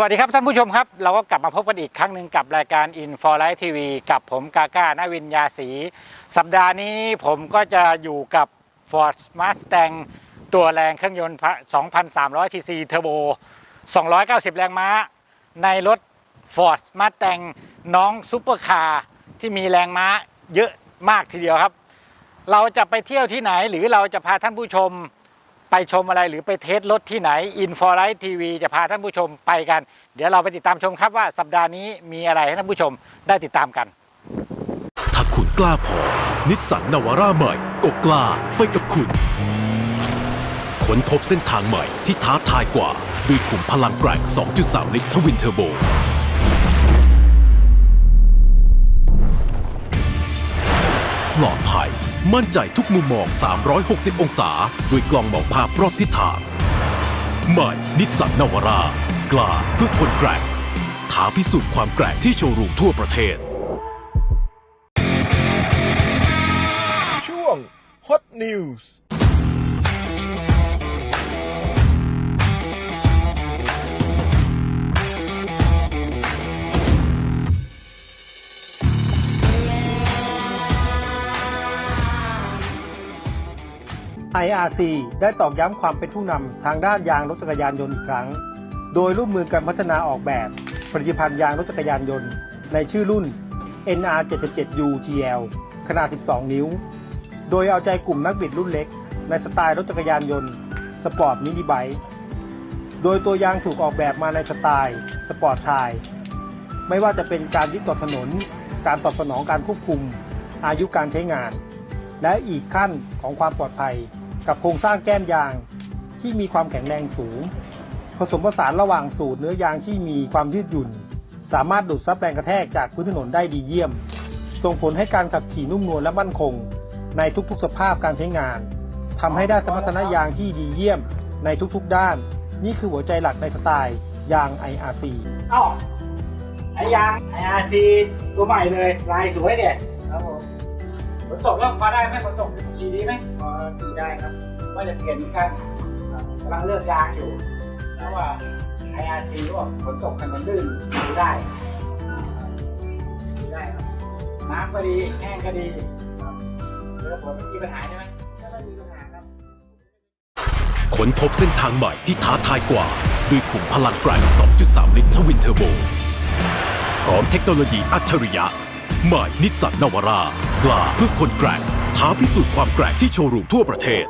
วัสดีครับท่านผู้ชมครับ เราก็กลับมาพบกันอีกครั้งหนึ่งกับรายการ In for Life TV กับผมกาก้านวินยาศรีสัปดาห์นี้ผมก็จะอยู่กับ Ford Mustang ตัวแรงเครื่องยนต์ 2,300 cc เทอร์โบ 290 แรงม้า ในรถ Ford Mustang น้องซุปเปอร์คาร์ที่มีแรงม้าเยอะมากทีเดียวครับ เราจะไปเที่ยวที่ไหนหรือเราจะพาท่านผู้ชม ไปชมอะไรหรือไปเทสรถที่ไหน i n f o l i g h t TV จะพาท่านผู้ชมไปกัน เดี๋ยวเราไปติดตามชมครับว่าสัปดาห์นี้มีอะไรให้ท่านผู้ชมได้ติดตามกัน ถ้าคุณกล้าพอนิสสันนาวาร่าใหม่ก็กล้าไปกับคุณค้นพบเส้นทางใหม่ที่ท้าทายกว่า ด้วยขุมพลังแรง 2.3 ลิตรทวินเทอร์โบ ปลอดภัย มั่นใจทุกมุมมอง 360 องศา ด้วยกล้องมองภาพรอบทิศทาง ใหม่ นิสสันนาวาร่ากล้าเพื่อคนแกร่งท้าพิสูจน์ความแกร่งที่โชว์รูมทั่วประเทศ ช่วง Hot News IRC ได้ตอกย้ำความเป็นผู้นำทางด้านยางรถจักรยานยนต์อีกครั้ง โดยร่วมมือกันพัฒนาออกแบบผลิตภัณฑ์ยางรถจักรยานยนต์ ในชื่อรุ่น NR77U GL ขนาด 12 นิ้ว โดยเอาใจกลุ่มนักบิดรุ่นเล็ก ในสไตล์รถจักรยานยนต์สปอร์ตมินิไบค์ โดยตัวยางถูกออกแบบมาในสไตล์สปอร์ตไทยไม่ว่าจะเป็นการยึดต่อถนน การตอบสนองการควบคุม อายุการใช้งาน และอีกขั้นของความปลอดภัย กับโครงสร้างแก้มยางที่มีความแข็งแรงสูง ผสมผสานระหว่างสูตรเนื้อยางที่มีความยืดหยุ่น สามารถดูดซับแรงกระแทกจากพื้นถนนได้ดีเยี่ยม ส่งผลให้การขับขี่นุ่มนวลและมั่นคง ในทุกๆ สภาพการใช้งานทำให้ได้สมรรถนะยางที่ดีเยี่ยมในทุกๆด้าน นี่คือหัวใจหลักในสไตล์ยาง IRC อ้าไอยางไออาร์ซีตัวใหม่เลย ลายสวยเนี่ยครับผม ฝนตกแล้วพอได้ไหมฝนตกขี่ดีไหมพอขี่ได้ครับว่าจะเปลี่ยนกันกำลังเลือกยางอยู่เพราะว่าไออาร์ซีว่าฝนตกกันนลื่นขี่ได้ขี่ได้ครับน้ำก็ดีแห้งก็ดีครับเรือฝนไม่มีปัญหาใช่ไหมมีปัญหาครับค้นพบเส้นทางใหม่ที่ท้าทายกว่า ด้วยขุมพลังแรง2.3 ลิตรทวินเทอร์โบ พร้อมเทคโนโลยีอัจฉริยะ ใหม่นิสสันนาวาร่ากล้าเพื่อคนแกร่งท้าพิสูจน์ความแกร่งที่โชว์รูมทั่วประเทศ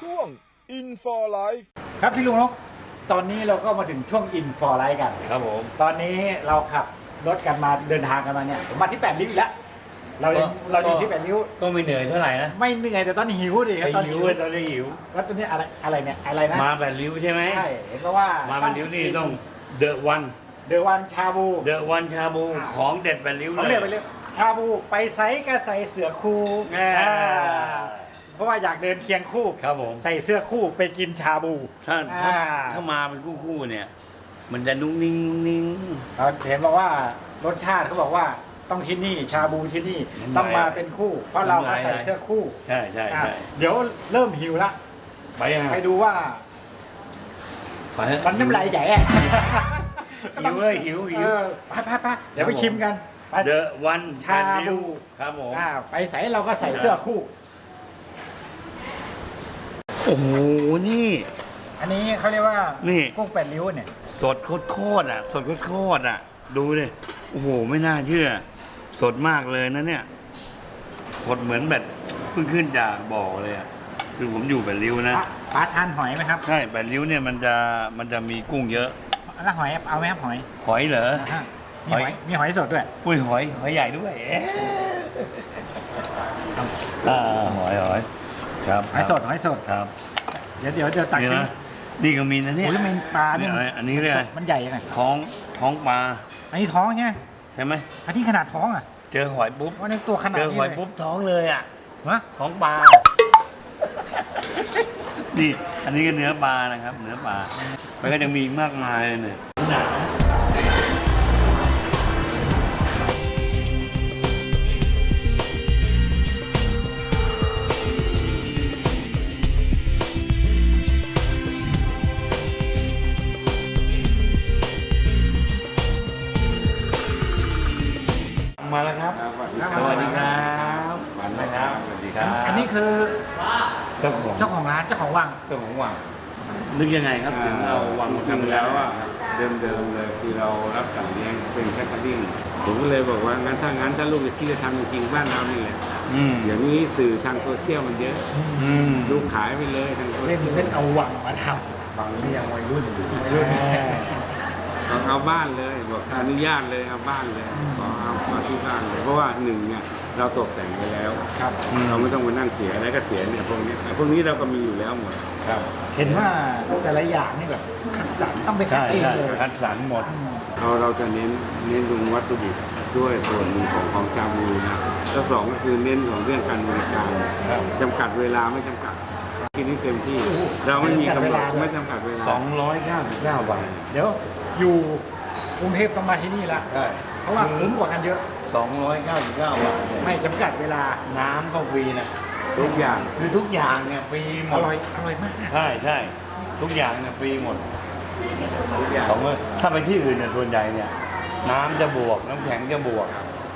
ช่วง In for Life ครับพี่ลุงนกตอนนี้เราก็มาถึงช่วงอินฟอร์ไลท์กัน ครับผม ตอนนี้เราขับรถกันมาเดินทางกันมาเนี่ยผมมาที่แปดริ้วอีกแล้ว เรายังก็ เราอยู่ที่แปดริ้ว ก็ไม่เหนื่อยเท่าไหร่นะไม่เหนื่อยแต่ตอนนี้หิวดิคไปรับตอนหิวตอนนี้หิว แล้วตอนนี้อะไรอะไรเนี่ยอะไรนะมาแบบริ้วใช่ไหม ใช่เห็นเพราะว่ามามาแบบริ้วนี่ต้องเดอะวัน เดอะวันชาบูเดอะวันชาบูอ่าของเด็ดแบบริ้วเขาเลเรียยกไปเรียกชาบูไปไซส์ก็ใส่เสือคู่อ่า อ่าเพราะว่าอยากเดินเคียงคู่ครับผมใส่เสื้อคู่ไปกินชาบู ถ้าถ้าอ่า ถ้ามาเป็นคู่ๆเนี่ย มันจะนุ่งนิ่งนุ่งนิ่ง เราเห็นบอกว่ารสชาติเขาบอกว่าต้องที่นี่ชาบูที่นี่น้ำลายต้องมาเป็นคู่ เพราะเราก็ใส่เสื้อคู่ใช่ใช่อะใช่เดี๋ยวเริ่มหิวละไปยังไงไปดูว่า ไปเถอะมันน้ำลายใหญ่อะ หิวเลยหิวหิวเออไปไปไปเดี๋ยวไปชิมกันไปเดอะวันชาบูครับผมอ่าไปใส่เราก็ใส่เสื้อคู่ โอ้โหนี่ อันนี้เขาเรียกว่านี่กุ้งแปดริ้วเนี่ย สดโคตรๆอะ สดโคตรๆอะ ดูดิโอ้โหไม่น่าเชื่อ สดมากเลยนะเนี่ยสดเหมือนแบบเพิ่งขึ้นจากบ่อเลยอะคือผมอยู่แปดริ้วนะปลาปลาทานหอยไหมครับใช่แปดริ้วเนี่ยมันจะมันจะมีกุ้งเยอะ แล้วหอยเอาไหมครับหอยหอยเหรออ่าฮะมีหหออยยมีหอยสดด้วย อุ้ยหอยหอยใหญ่ด้วยเอ๊ะอ่าหอยหอยครับหอยสดหอยสด ครับเดี๋ยวเดี๋ยวเดี๋ยวตักนี่ขึ้นนะนี่ก็มีนะเนี่ยโอ้ยแล้วมันปลาเนี่ยอันนี้เรียกอะไรมันใหญ่ยังไงท้องท้องปลาอันนี้ท้องใช่ไหมใช่ไหมอันนี้ขนาดท้องอะเจอหอยปุ๊บ ว่าในตัวขนาดเจอนี้หอยเลยปุ๊บท้องเลยอะ ฮะท้องปลา นี่อันนี้ก็เนื้อปลานะครับ เนื้อปลามันก็ยังมีมากมายเลยเนี่ยหนา เจ้าของวังเจ้าของวังนึกยังไงครับถึงเอาวังมาจริงทำๆแล้วอะเดิมๆเลยคือเรารับสั่งเลี้ยงเป็นแค่คัดดิ้งผมก็เลยบอกว่างั้นถ้างั้นถ้าลูกจะคิดจะทำจริงๆบ้านเรานี่แหละอืมอย่างนี้สื่อทางโซเชียลมันเยอะอืมลูกขายไปเลยทางโซเล่นเชียลเล่นเอาวังมาทำวังนี่ยังวัยรุ่นอยู่วัยรุ่นเอาเอาบ้านเลยบอกอนุญาตเลยเอาบ้านเลยขอเอามาที่บ้านเลยเพราะว่าหนึ่งเนี่ย เราตกแต่งไปแล้วครับเราไม่ต้องมานั่งเสียอะไรก็เสียเนี่ยพวกนี้พวกนี้เราก็มีอยู่แล้วหมดครับ เห็นว่าแต่ละอย่างนี่แบบคัดสรรต้องไปคัดใช่เองใช่เลยคัดสรรหมดเราเราจะเน้นเน้นตรงวัตถุดิบด้วยส่วนหนึ่งของของชาบูนะแล้วสองก็คือเน้นของเรื่องการบริการครับจำกัดเวลาไม่จำกัดกินให้เต็มที่ เราไม่มีกำหนดไม่จำกัดเวลา299บาทเดี๋ยวอยู่กรุงเทพต้องมาที่นี่ละใช่เพราะว่าคุ้มกว่ากันเยอะ 299 บาทเนี่ยไม่จำกัดเวลา น้ำก็ฟรีนะ ทุกอย่าง คือทุกอย่างเนี่ยฟรีหมอด ร่อย อร่อยมาก ใช่ใช่ทุกอย่างเนี่ยฟรีหมดทุกอย่าง ของถ้าไปที่อื่นเนี่ยส่วนใหญ่เนี่ย น้ำจะบวก น้ำแข็งจะบวก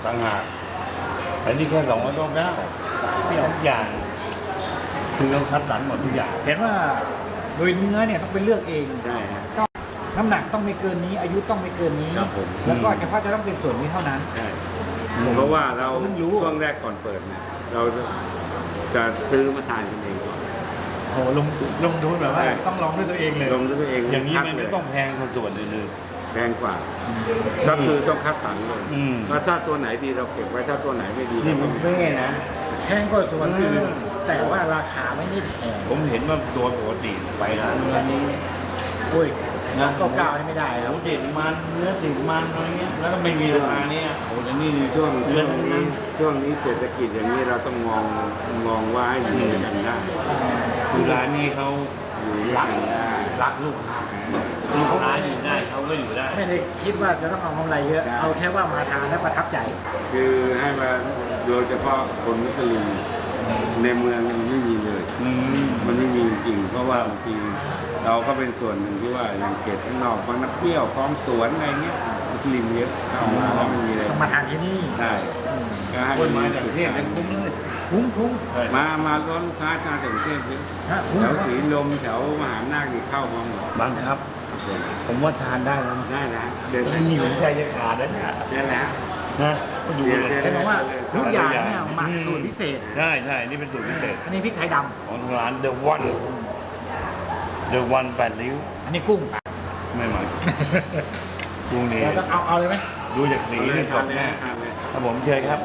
ต่างหากแต่นี่แค่สองร้อยต้นเก้าทุกอย่างคือเราคัดสรรหมดทุกอย่าง เห็นว่าโดยเนื้อเนี่ยต้องไปเลือกเองใช่ฮะน้ำหนักต้องไม่เกินนี้ อายุต้องไม่เกินนี้ ครับผม แล้วก็เฉพาะจะต้องเป็นส่วนนี้เท่านั้น ใช่ เพราะว่าเราเพิ่งรู้ช่วงแรกก่อนเปิดเนี่ยเราจะจะซื้อมาทานกันเองก่อน โหลงลงทุนแบบว่าใช่ ต้องลองด้วยตัวเองเลยลงด้วยตัวเองอย่างนี้คัดมันเลไม่ยต้องแพงกว่าส่วนอื่น แพงกว่า ก็คือต้องคัดสรรเลยอืม ว่าถ้าตัวไหนดีเราเก็บไว้ถ้าตัวไหนไม่ดีๆนี่เรามัก็นไม่เฟ่นะแพงกว่าส่วนอื่นอืมแต่ว่าราคาไม่ได้แพงผมเห็นว่าตัวปกติไปร้านนู้นร้านนี้อุ้ย น้ำเก้าเก้านี่ไม่ได้หแล้วมูติดมันเนื้อติดมันอะไรเงี้ยแล้วก็ไม่มีราคาเนี่ยโอ้แต่นี่ช่วงเดืช่อวนงนึนี้งช่วงนี้เศรษฐกิจอย่างนี้เราต้องมองมองว่าให้อยู่ด้วยกันได้คือร้านนี้เขาอยู่ด้วยกันได้รักลูกค้าลูกค้าอยู่ได้เขาก็อยู่ได้ไม่ได้คิดว่าจะต้องเอากำไรเยอะ เอาแค่ว่ามาทานแล้วประทับใจ คือให้มาโดยเฉพาะคนมุสลิมในเมืองมันไม่มีเลย อืมมันไม่มีจริงๆเพราะว่าบางที เราก็เป็นส่วนหนึ่งที่ว่าอย่างเขตข้างนอกบางนักเที่ยวคลองสวนอะไรเงี้ยมุสลิมเยอะเข้ามาแล้วไม่มีเลยต้องมาทานที่นี่ใช่ก็ให้คนมาจากประเทศยังคุ้มเลยคุ้มคุ้มมามาร้อนลูกค้ามาจากกรุงเทพเยอะฮะคุ้มแถวสีลมแถวมหานาคนี่เข้ามาหมดบางครับ ผมว่าทานได้แล้วนะได้แล้วเดินไม่มีหัวใจจะขาดแล้วเนี่ยได้แล้วนะก็ดูเลยเห็นบอกว่าทุกอย่างเนี่ยหมักสูตรพิเศษใช่ใช่นี่เป็นสูตรพิเศษอันนี้พริกไทยดของร้าน The One The One แปดริ้วำอันนี้กุ้งไม่ใหม่พรุ่งนี้เราต้องเอาเอาเลยไหมดูจากสีนี่สดแน่ทานเลยถ้าผมเชิญครับ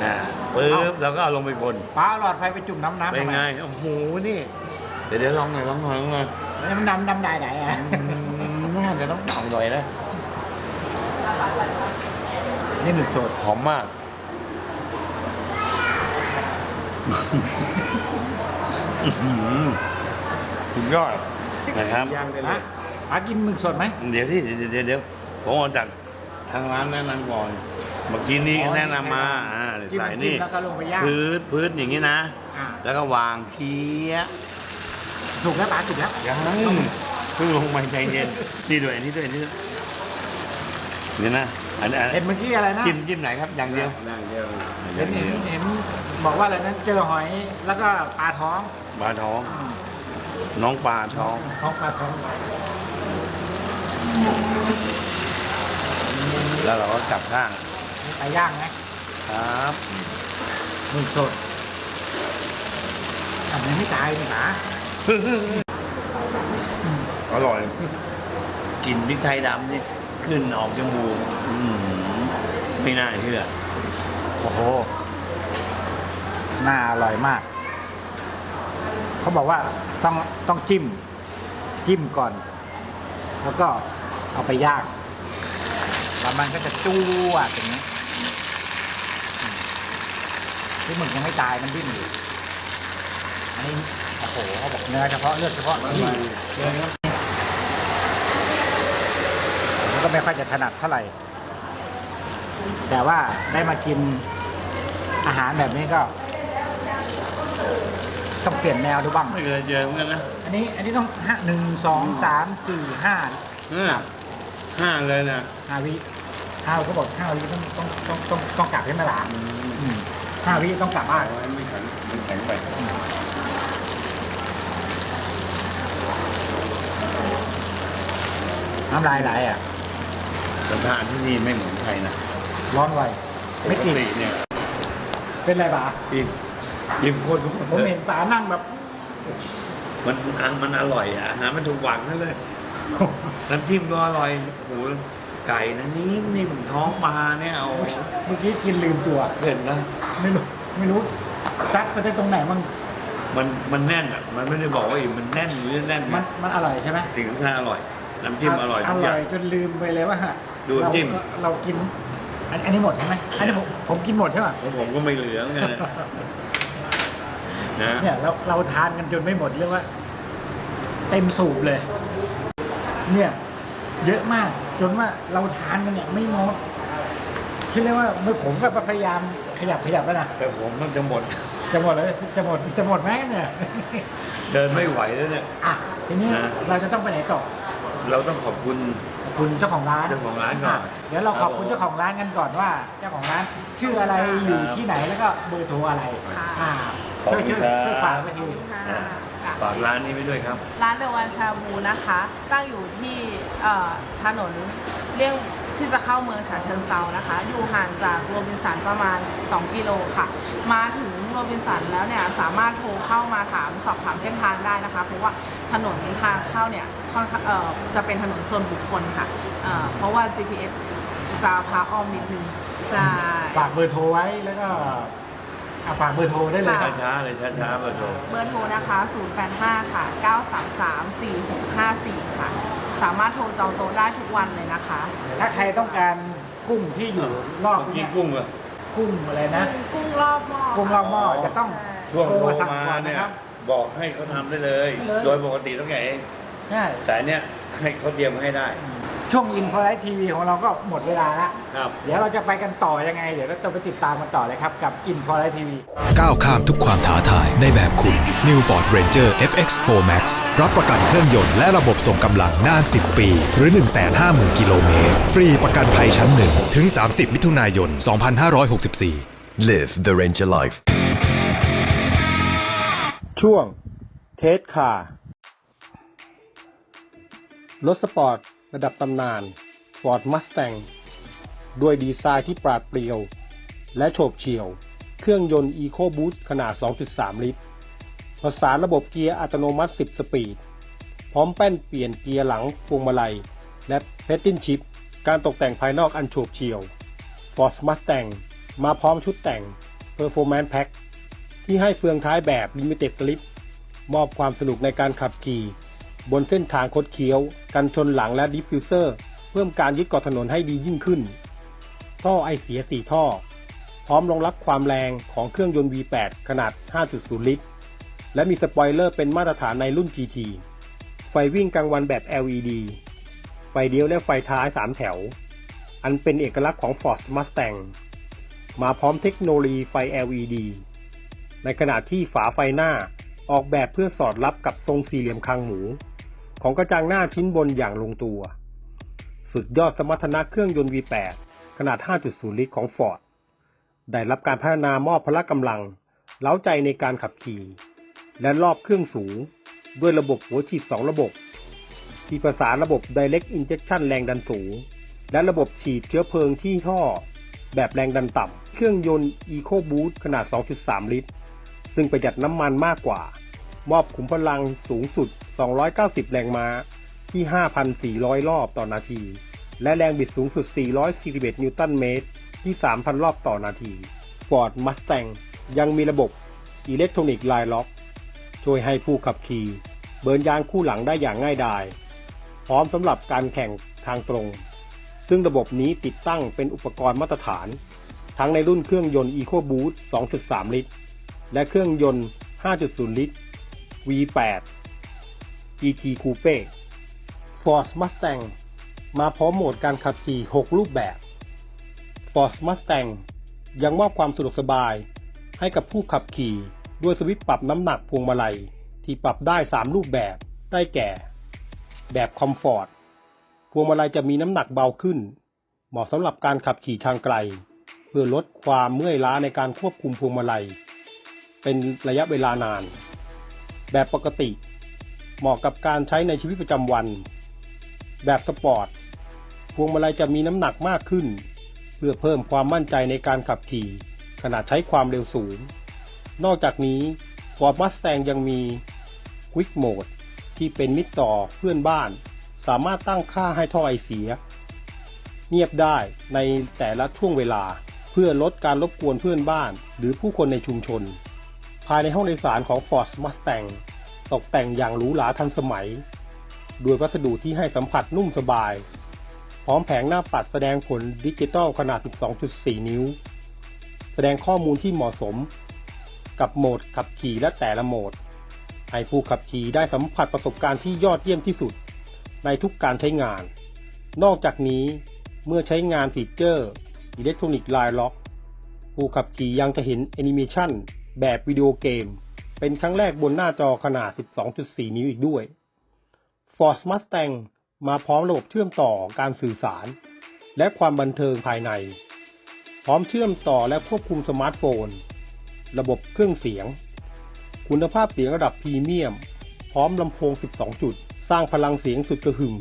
อ่าปึ๊บเราก็เอาลงไปคนป้าเอาหลอดไฟไปจุ่มน้ำน้ำเป็นไงโอ้โหนี่เดี๋ยวเดี๋ยวลองหน่อยลองหน่อยลองหน่อยแล้วมันดำดำได้ไหนอะอืมน่าจะต้องต่ำหน่อยนะนี่หนึ่งสดหอมมาก อื้อหือ สุดยอดนะครับย่างได้เลนะยป้ากินหมึกสดไหมเดี๋ยวที่เดี๋ยวเดี๋ยวเดี๋ยวผมเอาจากทางร้านแนะนำก่อน เมื่อกี้นี้แนะนำมาอ่าจิ้มใส่น้ำจิ้นี่มแล้วก็ลงไปย่างพื้นพื้นอย่างนี้นะอ่าแล้วก็วางเทียะสุกแล้วป้าสุกแล้วยังเพิ่งลงมาใจเย็นนี่ด้วยอันนี้ด้วยอันนี้ด้วยเดี๋ยวนะอันนี้อันเห็นเมื่อกี้อะไรนะจิ้มจิ้มไหนครับอย่างเดียวย่างเดียวเห็นเห็นเห็นบอกว่าอะไรนั้นเจอหอยแล้วก็ปลาท้องปลาท้อง น้องปลาท้องท้องปลาท้อง แล้วเราก็กลับข้างนี่ปลาย่างนะครับหมึกสดอันนี้ไม่ตายนี่หมาอร่อยกลิ่นพริกไทยดำนี่ขึ้นออกจมูกอื้อหือไม่น่าเชื่อ โอ้โห น่าอร่อยมาก เขาบอกว่าต้องต้องจิ้ม จิ้มก่อน แล้วก็เอาไปย่างแล้วมันก็จะจู้อะอย่างนี้ที่หมึกยังไม่ตายมันดิ้นอยู่อันนี้โอ้โหเขาบอกเนื้อเฉพาะเลือดเฉพาะนี่เนื้อผมก็ไม่ค่อยจะถนัดเท่าไหร่ แต่ว่าได้มากินอาหารแบบนี้ก็ ต้องเปลี่ยนแนวดูบ้าง ไม่เคยเจอเหมือนกันนะอันนี้อันนี้ต้องห้าหนึ่งสองสามสี่ห้าเออห้าเลยนะห้าวิห้าเขาบอกห้าวิต้องต้องต้องต้องต้องกลับให้มาหลานอืมห้าวิต้องกลับบ้านเอาไว้ไม่แข็งไม่แข็งไปน้ำลายไหลอะสถานที่นี่ไม่เหมือนไทยนะร้อนไวไม่กินปติเนี่ย เป็นไรบ้ากิน กินคนทุกคนผมเห็นตานั่งแบบ มันอันมันอร่อยอะอาหารมันถูกหวังนั่นเลยน้ำจิ้มก็อร่อยโอ้โหไก่นะนิ่มนิ่มท้องปลาเนี่ยเอาเมื่อกี้กินลืมตัวเห็นนะไม่รู้ไม่รู้ซัดไปได้ตรงไหนมันมันมันแน่นอะมันไม่ได้บอกว่าอิ่มมันแน่นหรือแน่นมันมันอร่อยใช่ไหมถึงท่าอร่อย น้ำจิ้มอร่อยอทุกอร่ย่าองยจนลืมไปเลยว่าดูเราจิ้มเรากินอันอันนี้หมดใช่ไหมอันนี้ผมผมกินหมดใช่ป่ะของผมก็ไม่เหลือเห มือนกันนะนะเนี่ยเราเราทานกันจนไม่หมดเรียกว่า เต็มสูบเลย เนี่ย เยอะมากจนว่าเราทานกันเนี่ยไม่หมดคิดเลยว่าเมื่อผมก็พยายามขยับขยับแล้วนะแต่ผมมันจะหมด จะหมดเลยจะหมดจะหมดไหมเนี่ย เดินไม่ไหวแล้วเนี่ย อะทีนี้นะ เราจะต้องไปไหนต่อเราต้องขอบคุณ ขอบคุณเจ้าของร้านเจ้าของร้านก่อนะเดี๋ยวเราขอบคุณเจ้าของร้านกันก่อนว่า เจ้าของร้านชื่ออะไรอยู่ที่ไหนแล้วก็เบอร์โทรอะไรค่ะอ่า ขอบช่วยคุณช่วยครับช่วยฝากไปทีค่ะ ฝากร้านนี้ไว้ด้วยครับ ร้านเดวันชาบูนะคะ ตั้งอยู่ที่เอ่อถนนเลี่ยงที่จะเข้าเมืองฉะเชิงเซานะคะ อยู่ห่างจากโรบินสันประมาณ 2 กิโลค่ะ มาถึงโรบินสันแล้วเนี่ยสามารถโทรเข้ามาถามสอบถามเส้นทางได้นะคะ เพราะว่าถนนทางเข้าเนี่ยค่อนข้างเอ่อจะเป็นถนนส่วนบุคคลค่ะเอ่อเพราะว่า GPS จะพาอ้อมนิดนึงใช่ ฝากเบอร์โทรไว้แล้วก็ อะฝากเบอร์โทรได้เลยค่ะช้าๆเลยช้าๆเบอร์โทรเบอร์โทรนะคะ 085 ค่ะ 933 4654 ค่ะ สามารถโทรจองโต๊ะได้ทุกวันเลยนะคะ ถ้าใครต้องการกุ้งที่อยู่รอบกิเนี้นยกุ้งเหรอ กุ้งอะไรนะ กุ้งรอบหม้อกุ้งรอบหม้อจะต้องช่วงโทโทรรสั่งมาก่อนเนี่นะยครับ บอกให้เขาทำได้เลยเลย โดยปกติต้องไงเองใช่ แต่อันเนี้ยให้เขาเตรียมให้ได้ ช่วงอินฟลายทีวีของเราก็หมดเวลาแล้วครับ เดี๋ยวเราจะไปกันต่อยังไง เดี๋ยวเราจะไปติดตามกันต่อเลยครับ กับอินฟลายทีวีก้าวข้ามทุกความท้าทายในแบบคุณ New Ford Ranger FX4 Max รับประกันเครื่องยนต์และระบบส่งกำลังนาน 10 ปี หรือ 150,000 กิโลเมตร ฟรีประกันภัยชั้นหนึ่งถึง 30 มิถุนายน 2564 Live the Ranger life. ช่วงเทสคาร์รถสปอร์ต ระดับตำนาน Ford Mustang ด้วยดีไซน์ที่ปราดเปรียว และโฉบเฉี่ยว เครื่องยนต์ EcoBoost ขนาด 2.3 ลิตร ผสานระบบเกียร์อัตโนมัติ 10 สปีด พร้อมแป้นเปลี่ยนเกียร์หลังพวงมาลัย และเพตตินชิป การตกแต่งภายนอกอันโฉบเฉี่ยว Ford Mustang มาพร้อมชุดแต่ง Performance Pack ที่ให้เฟืองท้ายแบบ Limited Slip มอบความสนุกในการขับขี่ บนเส้นทางคดเคี้ยว กันชนหลังและดิฟฟิวเซอร์ เพิ่มการยึดเกาะถนนให้ดียิ่งขึ้น ท่อไอเสีย4ท่อ พร้อมรองรับความแรงของเครื่องยนต์ V8 ขนาด 5.0 ลิตร และมีสปอยเลอร์เป็นมาตรฐานในรุ่น GT ไฟวิ่งกลางวันแบบ LED ไฟเดียวและไฟท้าย3แถว อันเป็นเอกลักษณ์ของ Ford Mustang มาพร้อมเทคโนโลยีไฟ LED ในขณะที่ฝาไฟหน้าออกแบบเพื่อสอดรับกับทรงสี่เหลี่ยมคางหมู ของกระจังหน้าชิ้นบนอย่างลงตัว สุดยอดสมรรถนะเครื่องยนต์ V8 ขนาด 5.0 ลิตรของ Ford ได้รับการพัฒนามอบพละกำลัง เล้าใจในการขับขี่ และรอบเครื่องสูง ด้วยระบบหัวฉีด 2 ระบบ ที่ประสานระบบ Direct Injection แรงดันสูง และระบบฉีดเชื้อเพลิงที่ท่อ แบบแรงดันต่ำเครื่องยนต์ EcoBoost ขนาด 2.3 ลิตร ซึ่งประหยัดน้ำมันมากกว่า มอบขุมพลังสูงสุด 290 แรงม้าที่ 5,400 รอบต่อนาที และแรงบิดสูงสุด 441 นิวตันเมตร ที่ 3,000 รอบต่อนาที Ford Mustang ยังมีระบบอิเล็กทรอนิกส์ไลล็อก ช่วยให้ผู้ขับขี่เบิร์นยางคู่หลังได้อย่างง่ายดาย พร้อมสำหรับการแข่งทางตรง ซึ่งระบบนี้ติดตั้งเป็นอุปกรณ์มาตรฐาน ทั้งในรุ่นเครื่องยนต์ EcoBoost 2.3 ลิตร และเครื่องยนต์ 5.0 ลิตร V8 GT Coupe Ford Mustang มาพร้อมโหมดการขับขี่ 6 รูปแบบ Ford Mustang ยังมอบความสะดวกสบาย ให้กับผู้ขับขี่ด้วยสวิตช์ปรับน้ำหนักพวงมาลัย ที่ปรับได้ 3 รูปแบบได้แก่ แบบคอมฟอร์ตพวงมาลัยจะมีน้ำหนักเบาขึ้น เหมาะสำหรับการขับขี่ทางไกล เพื่อลดความเมื่อยล้าในการควบคุมพวงมาลัย เป็นระยะเวลานาน แบบปกติ เหมาะกับการใช้ในชีวิตประจำวัน แบบสปอร์ต พวงมาลัยจะมีน้ำหนักมากขึ้น เพื่อเพิ่มความมั่นใจในการขับขี่ขณะใช้ความเร็วสูง นอกจากนี้ Ford Mustang ยังมี Quick Mode ที่เป็นมิตรต่อเพื่อนบ้าน สามารถตั้งค่าให้ท่อไอเสีย เงียบได้ในแต่ละช่วงเวลาเพื่อลดการรบกวนเพื่อนบ้าน หรือผู้คนในชุมชน ภายในห้องโดยสารของ Ford Mustang ตกแต่งอย่างหรูหราทันสมัย ด้วยวัสดุที่ให้สัมผัสนุ่มสบาย พร้อมแผงหน้าปัดแสดงผลดิจิตอลขนาด 12.4 นิ้ว แสดงข้อมูลที่เหมาะสม กับโหมดขับขี่และแต่ละโหมด ให้ผู้ขับขี่ได้สัมผัสประสบการณ์ที่ยอดเยี่ยมที่สุด ในทุกการใช้งาน นอกจากนี้เมื่อใช้งานฟีเจอร์อิเล็กทรอนิกส์ไลน์ล็อกผู้ขับขี่ยังจะเห็นแอนิเมชัน แบบวิดีโอเกม เป็นครั้งแรกบนหน้าจอขนาด 12.4 นิ้วอีกด้วย Ford Mustang มาพร้อมระบบเชื่อมต่อการสื่อสาร และความบันเทิงภายใน พร้อมเชื่อมต่อและควบคุมสมาร์ทโฟน ระบบเครื่องเสียง คุณภาพเสียงระดับพรีเมียม พร้อมลำโพง 12 จุด สร้างพลังเสียงสุดกระหึ่ม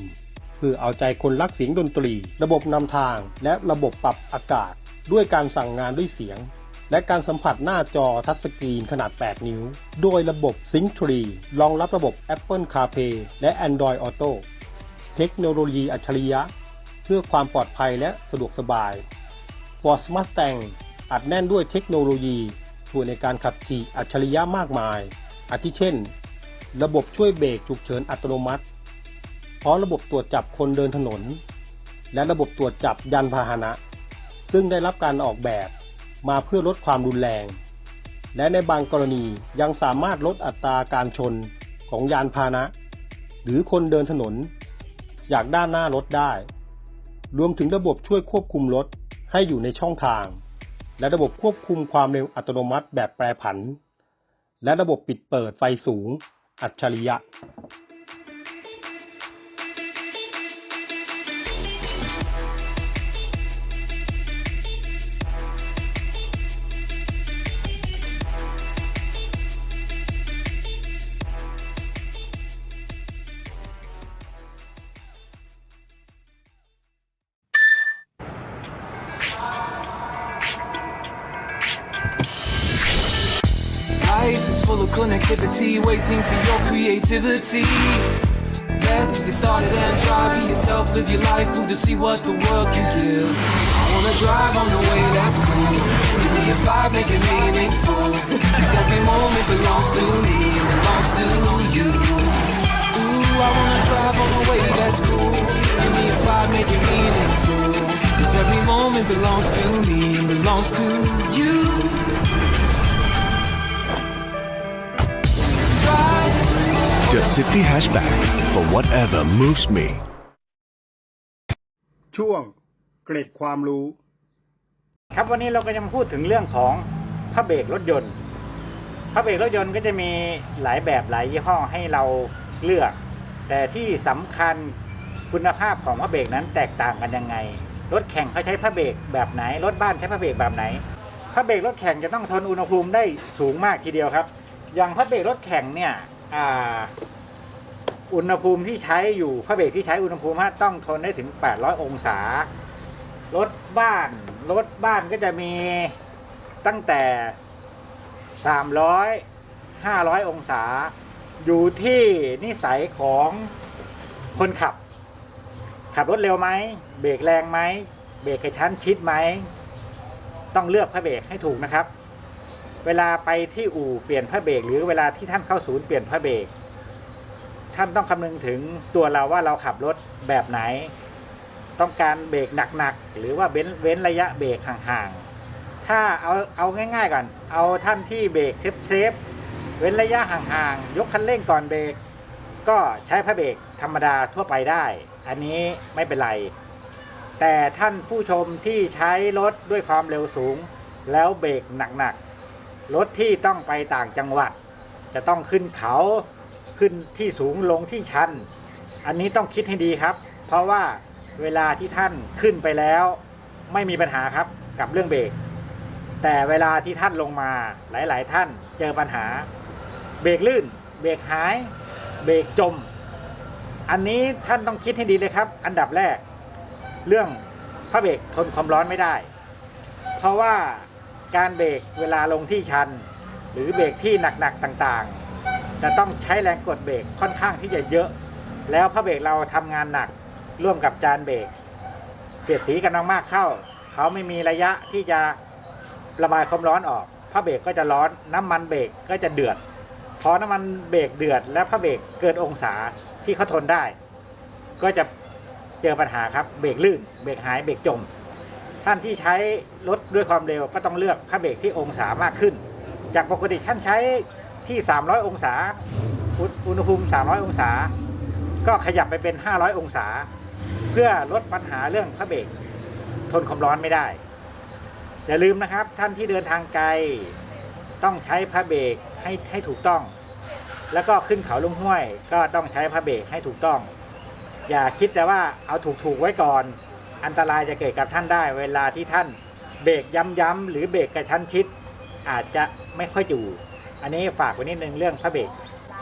เพื่อเอาใจคนรักเสียงดนตรี ระบบนำทางและระบบปรับอากาศ ด้วยการสั่งงานด้วยเสียง และการสัมผัสหน้าจอทัชสกรีนขนาด 8 นิ้ว โดยระบบ Sync 3 รองรับระบบ Apple CarPlay และ Android Auto เทคโนโลยีอัจฉริยะ เพื่อความปลอดภัยและสะดวกสบาย Ford Mustang อัดแน่นด้วยเทคโนโลยีช่วยในการขับขี่อัจฉริยะมากมาย อาทิเช่น ระบบช่วยเบรกฉุกเฉินอัตโนมัติ พร้อมระบบตรวจจับคนเดินถนน และระบบตรวจจับยานพาหนะ ซึ่งได้รับการออกแบบ มาเพื่อลดความรุนแรง และในบางกรณียังสามารถลดอัตราการชนของยานพาหนะ หรือคนเดินถนน จากด้านหน้ารถได้ รวมถึงระบบช่วยควบคุมรถให้อยู่ในช่องทาง และระบบควบคุมความเร็วอัตโนมัติแบบแปรผัน และระบบปิดเปิดไฟสูง อัจฉริยะ connectivity, waiting for your creativity. Let's get started and try. Be yourself, live your life, move to see what the world can give. I wanna drive on the way that's cool. Give me a vibe, make it meaningful. Cause every moment belongs to me and belongs to you. Ooh, I wanna drive on the way that's cool. Give me a vibe, make it meaningful. Cause every moment belongs to me and belongs to you. City Hatchback for whatever moves me ช่วงเกร็ดความรู้ ครับวันนี้เราก็จะมาพูดถึงเรื่องของผ้าเบรกรถยนต์ผ้าเบรกรถยนต์ก็จะมีหลายแบบหลายยี่ห้อให้เราเลือก แต่ที่สำคัญคุณภาพของผ้าเบรกนั้นแตกต่างกันยังไง รถแข่งเขาใช้ผ้าเบรกแบบไหน รถบ้านใช้ผ้าเบรกแบบไหนผ้าเบรกรถแข่งจะต้องทนอุณหภูมิได้สูงมากทีเดียวครับ อย่างผ้าเบรกรถแข่งเนี่ย อุณหภูมิที่ใช้อยู่ผ้าเบรกที่ใช้อุณหภูมิต้องทนได้ถึง 800 องศา รถบ้าน รถบ้านก็จะมีตั้งแต่ 300 500 องศา อยู่ที่นิสัยของคนขับ ขับรถเร็วไหม เบรกแรงไหม เบรกกระชั้นชิดไหม ต้องเลือกผ้าเบรกให้ถูกนะครับ เวลาไปที่อู่เปลี่ยนผ้าเบรกหรือเวลาที่ท่านเข้าศูนย์เปลี่ยนผ้าเบรก ท่านต้องคำนึงถึงตัวเราว่าเราขับรถแบบไหน ต้องการเบรกหนักๆหรือว่าเว้นเว้นระยะเบรกห่างๆ ถ้าเอาเอาง่าย ๆก่อน เอาท่านที่เบรกเซฟเซฟๆเว้นระยะห่างๆ ยกคันเร่งก่อนเบรกก็ใช้พระเบรกธรรมดาทั่วไปได้ อันนี้ไม่เป็นไร แต่ท่านผู้ชมที่ใช้รถด้วยความเร็วสูง แล้วเบรกหนักๆรถที่ต้องไปต่างจังหวัด จะต้องขึ้นเขา ขึ้นที่สูงลงที่ชัน อันนี้ต้องคิดให้ดีครับ เพราะว่าเวลาที่ท่านขึ้นไปแล้ว ไม่มีปัญหาครับกับเรื่องเบรกแต่เวลาที่ท่านลงมาหลาย ๆ ท่านเจอปัญหา เบรกลื่น เบรกหาย เบรกจม อันนี้ท่านต้องคิดให้ดีเลยครับ อันดับแรก เรื่องพระเบรกทนความร้อนไม่ได้ เพราะว่าการเบรกเวลาลงที่ชัน หรือเบรกที่หนัก ๆ ต่าง ๆ จะต้องใช้แรงกดเบรกค่อนข้างที่จะเยอะ แล้วพระเบรกเราทำงานหนักร่วมกับจานเบรกเสียดสีกันมากๆเข้า เขาไม่มีระยะที่จะระบายความร้อนออกพระเบรกก็จะร้อนน้ำมันเบรกก็จะเดือดพอน้ำมันเบรกเดือด และพระเบรกเกินองศาที่เขาทนได้ ก็จะเจอปัญหาครับเบรกลื่นเบรกหายเบรกจม ท่านที่ใช้รถด้วยความเร็วก็ต้องเลือกพระเบรกที่องศามากขึ้น จากปกติท่านใช้ ที่ 300 องศา อุณหภูมิ 300 องศา ก็ขยับไปเป็น 500 องศา เพื่อลดปัญหาเรื่องพระเบรกทนความร้อนไม่ได้ อย่าลืมนะครับท่านที่เดินทางไกลต้องใช้พระเบรกให้ให้ถูกต้อง แล้วก็ขึ้นเขาลงห้วย ก็ต้องใช้พระเบรกให้ถูกต้อง อย่าคิดแต่ว่าเอาถูกๆไว้ก่อน อันตรายจะเกิดกับท่านได้ เวลาที่ท่านเบรกย้ำๆหรือเบรกกระชั้นชิดอาจจะไม่ค่อยอยู่ อันนี้ฝากไว้นิดนึงเรื่องพระเบรก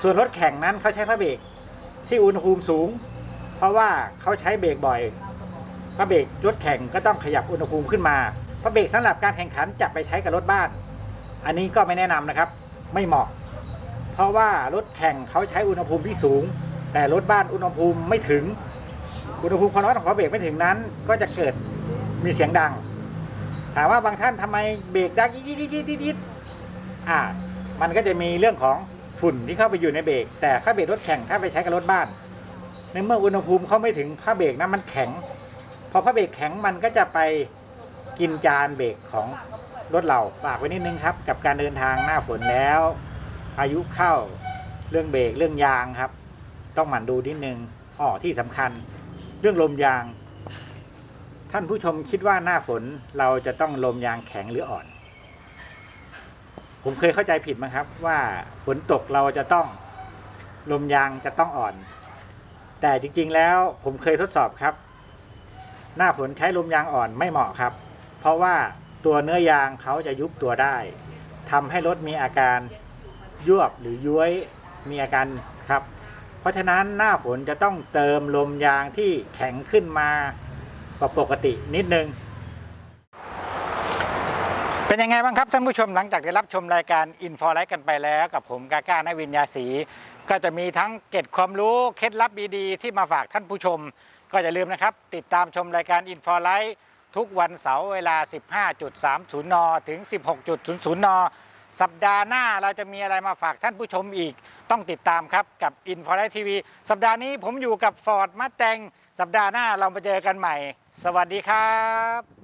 ส่วนรถแข่งนั้นเขาใช้พระเบรกที่อุณหภูมิสูง เพราะว่าเขาใช้เบรกบ่อยพระเบรกรถแข่งก็ต้องขยับอุณหภูมิขึ้นมาพระเบรกสำหรับการแข่งขันจะไปใช้กับรถบ้าน อันนี้ก็ไม่แนะนำนะครับ ไม่เหมาะ เพราะว่ารถแข่งเขาใช้อุณหภูมิที่สูง แต่รถบ้านอุณหภูมิไม่ถึงอุณหภูมิความร้อนของพระเบรกไม่ถึงนั้น ก็จะเกิดมีเสียงดัง ถามว่าบางท่านทำไมเบรกดังยิดยิดยิดยิดยิดอ่า มันก็จะมีเรื่องของฝุ่นที่เข้าไปอยู่ในเบรกแต่ถ้าเบรกรถแข่งถ้าไปใช้กับรถบ้าน ในเมื่ออุณหภูมิเขาไม่ถึงผ้าเบรกนะมันแข็ง พอผ้าเบรกแข็งมันก็จะไปกินจานเบรกของรถเราฝากไว้นิดนึงครับ กับการเดินทางหน้าฝนแล้วพายุเข้าเรื่องเบรกเรื่องยางครับ ต้องหมั่นดูนิดนึงอ๋อที่สำคัญ เรื่องลมยาง ท่านผู้ชมคิดว่าหน้าฝนเราจะต้องลมยางแข็งหรืออ่อน ผมเคยเข้าใจผิดมั้งครับ ว่าฝนตกเราจะต้องลมยางจะต้องอ่อน แต่จริงๆแล้วผมเคยทดสอบครับ หน้าฝนใช้ลมยางอ่อนไม่เหมาะครับ เพราะว่าตัวเนื้อยางเขาจะยุบตัวได้ทำให้รถมีอาการยวบหรือย้วยมีอาการครับ เพราะฉะนั้นหน้าฝนจะต้องเติมลมยางที่แข็งขึ้นมากว่าปกตินิดนึง เป็นยังไงบ้างครับท่านผู้ชมหลังจากได้รับชมรายการอินฟอร์ไลท์กันไปแล้วกับผมกาก้านวินยาศรีก็จะมีทั้งเก็ดความรู้เคล็ดลับดีๆที่มาฝากท่านผู้ชม ก็อย่าลืมนะครับ ติดตามชมรายการอินฟอร์ไลท์ทุกวันเสาร์เวลา 15.30 น ถึง 16.00 น สัปดาห์หน้าเราจะมีอะไรมาฝากท่านผู้ชมอีก ต้องติดตามครับกับ i n f o l i t e TV สัปดาห์นี้ผมอยู่กับ Ford มาแตงสัปดาห์หน้าเรามาเจอกันใหม่ สวัสดีครับ